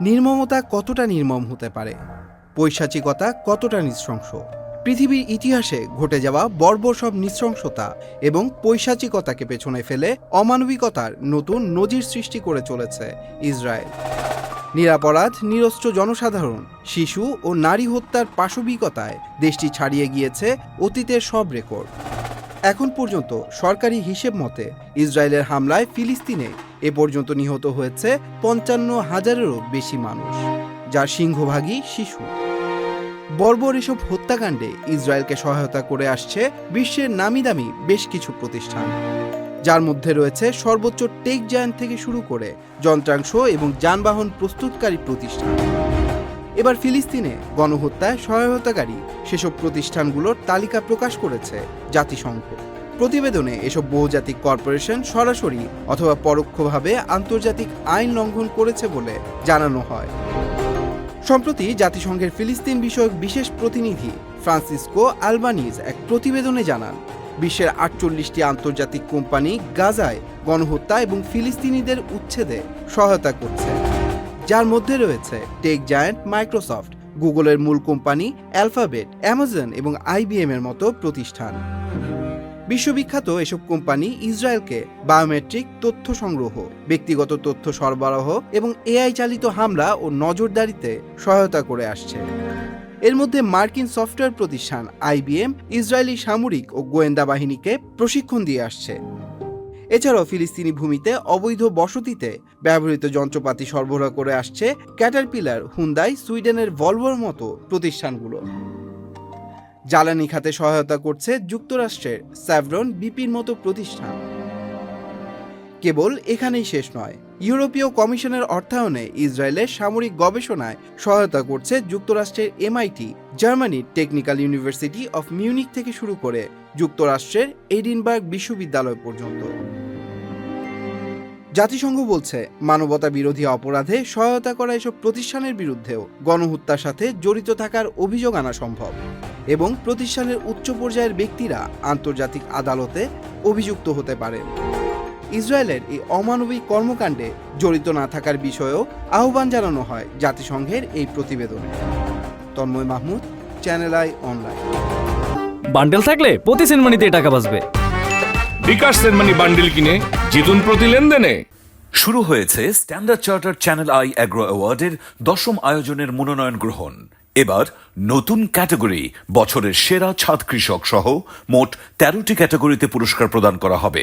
নির্মমতা কতটা নির্মম হতে পারে? পৈশাচিকতা কতটা নৃশংস? পৃথিবীর ইতিহাসে ঘটে যাওয়া বর্বর সব নৃশংসতা এবং পৈশাচিকতাকে পেছনে ফেলে অমানবিকতার নতুন নজির সৃষ্টি করে চলেছে ইসরায়েল। নিরাপরাধ, নিরস্ত্র জনসাধারণ, শিশু ও নারী হত্যার পাশবিকতায় দেশটি ছাড়িয়ে গিয়েছে অতীতের সব রেকর্ড। এখন পর্যন্ত সরকারি হিসেব মতে ইসরায়েলের হামলায় ফিলিস্তিনে এ পর্যন্ত নিহত হয়েছে পঞ্চান্ন হাজারেরও বেশি মানুষ, যার সিংহভাগই শিশু। বর্বর এসব হত্যাকাণ্ডে ইসরায়েলকে সহায়তা করে আসছে বিশ্বের নামি দামি বেশ কিছু প্রতিষ্ঠান। যার মধ্যে রয়েছে সর্বোচ্চ টেক জায়ান্ট থেকে শুরু করে যন্ত্রাংশ এবং যানবাহন প্রস্তুতকারী প্রতিষ্ঠান। এবার ফিলিস্তিনে গণহত্যায় সহায়তাকারী সেসব প্রতিষ্ঠানগুলোর তালিকা প্রকাশ করেছে জাতিসংঘ। প্রতিবেদনে এসব বহুজাতিক কর্পোরেশন সরাসরি অথবা পরোক্ষভাবে আন্তর্জাতিক আইন লঙ্ঘন করেছে বলে জানানো হয়। সম্প্রতি জাতিসংঘের ফিলিস্তিন বিষয়ক বিশেষ প্রতিনিধি ফ্রান্সিসকো আলবানিজ এক প্রতিবেদনে জানান, বিশ্বের আটচল্লিশটি আন্তর্জাতিক কোম্পানি গাজায় গণহত্যা এবং ফিলিস্তিনিদের উচ্ছেদে সহায়তা করছে। যার মধ্যে রয়েছে টেক জায়ান্ট, মাইক্রোসফট, গুগলের মূল কোম্পানি, অ্যালফাবেট, অ্যামাজন এবং আইবিএম এর মতো প্রতিষ্ঠান। বিশ্ববিখ্যাত এসব কোম্পানি ইসরায়েলকে বায়োমেট্রিক তথ্য সংগ্রহ, ব্যক্তিগত তথ্য সরবরাহ এবং এআই চালিত হামলা ও নজরদারিতে সহায়তা করে আসছে। এর মধ্যে মার্কিন সফটওয়্যার প্রতিষ্ঠান আইবিএম ইসরায়েলি সামরিক ও গোয়েন্দা বাহিনীকে প্রশিক্ষণ দিয়ে আসছে। এছাড়াও ফিলিস্তিনি ভূমিতে অবৈধ বসতিতে ব্যবহৃত যন্ত্রপাতি সরবরাহ করে আসছে ক্যাটারপিলার, হুন্দাই, সুইডেনের ভলভোর মতো প্রতিষ্ঠানগুলো। জ্বালানি খাতে সহায়তা করছে যুক্তরাষ্ট্রের স্যাভরন বিপির মতো প্রতিষ্ঠান। কেবল এখানেই শেষ নয়। ইউরোপীয় কমিশনের অর্থায়নে ইসরায়েলের সামরিক গবেষণায় সহায়তা করছে যুক্তরাষ্ট্রের এমআইটি জার্মানির টেকনিক্যাল ইউনিভার্সিটি অফ মিউনিক থেকে শুরু করে যুক্তরাষ্ট্রের এডিনবার্গ বিশ্ববিদ্যালয় পর্যন্ত। জাতিসংঘ বলছে, মানবতা বিরোধী অপরাধে সহায়তা করা এসব প্রতিষ্ঠানের বিরুদ্ধেও গণহত্যার সাথে জড়িত থাকার অভিযোগ আনা সম্ভব এবং প্রতিষ্ঠানের উচ্চ পর্যায়ের ব্যক্তিরা আন্তর্জাতিক আদালতে অভিযুক্ত হতে পারেন। ইসরায়েলের এই অমানবিক কর্মকাণ্ডে জড়িত না থাকার বিষয়েও আহ্বান জানানো হয় জাতিসংঘের এই প্রতিবেদনে। Tanmoy Mahmud Channel I online bundle থাকলে প্রতি সেনমানিতে টাকা বাঁচবে। বিকাশ সেনমানি বান্ডিল কিনে জিতুন প্রতি লেনদেনে। শুরু হয়েছে Standard Charter Channel I agro অ্যাওয়ার্ডের দশম আয়োজনের মনোনয়ন গ্রহণ। এবার নতুন ক্যাটাগরি বছরের সেরা ছাদ কৃষক সহ মোট তেরোটি ক্যাটাগরিতে পুরস্কার প্রদান করা হবে।